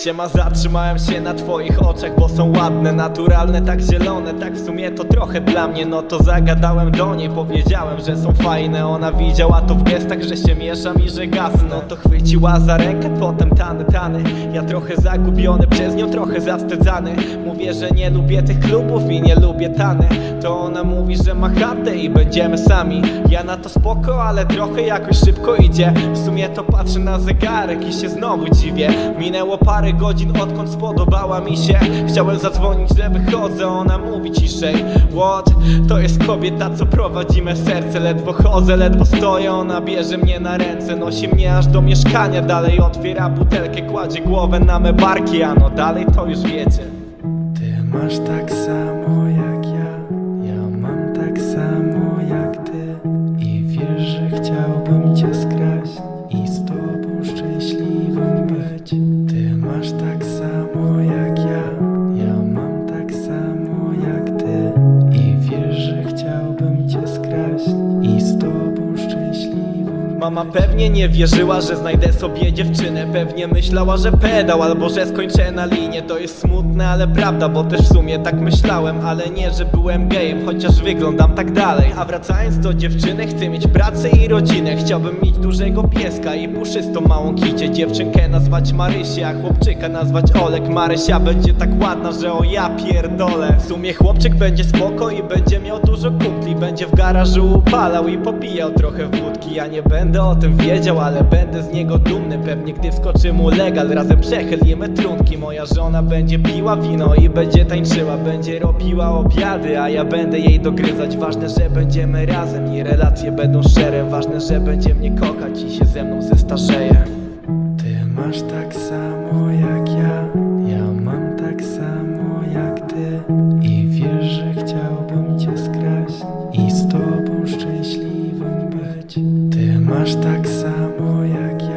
Siema, zatrzymałem się na twoich oczach, bo są ładne, naturalne, tak zielone Tak w sumie to trochę dla mnie, no to zagadałem do niej Powiedziałem, że są fajne, ona widziała to w gestach Że się mieszam i że gasnę No to chwyciła za rękę, potem tany, tany. Ja trochę zagubiony, przez nią trochę zawstydzany. Mówię, że nie lubię tych klubów i nie lubię tany. To ona mówi, że ma chatę i będziemy sami. Ja na to spoko, ale trochę jakoś szybko idzie. W sumie to patrzę na zegarek i się znowu dziwię. Minęło parę godzin odkąd spodobała mi się. Chciałem zadzwonić, że wychodzę, ona mówi ciszej. What? To jest kobieta, co prowadzi me serce. Ledwo chodzę, ledwo stoję, ona bierze mnie na ręce. Nosi mnie aż do mieszkania, dalej otwiera butelkę Kładzie głowę na me barki, a no dalej to już wiecie. Ty masz tak samo jak ja, ja mam tak samo Mama pewnie nie wierzyła, że znajdę sobie dziewczynę. Pewnie myślała, że pedał albo że skończę na linie. To jest smutne, ale prawda, bo też w sumie tak myślałem. Ale nie, że byłem gejem, chociaż wyglądam tak dalej. A wracając do dziewczyny, chcę mieć pracę i rodzinę. Chciałbym mieć dużego pieska i puszystą małą kicie. Dziewczynkę nazwać Marysia, chłopczyka nazwać Olek. Marysia będzie tak ładna, że o ja pierdolę. W sumie chłopczyk będzie spoko i będzie miał dużo kumpli. Będzie w garażu upalał i popijał trochę wódki. Ja nie będę o tym wiedział, ale będę z niego dumny. Pewnie gdy wskoczy mu legal, razem przechylimy trunki. Moja żona będzie piła wino i będzie tańczyła Będzie robiła obiady, a ja będę jej dogryzać. Ważne, że będziemy razem i relacje będą szczere. Ważne, że będzie mnie kochać i się ze mną zestarzeje. Ty masz tak samo Маш так само, як я.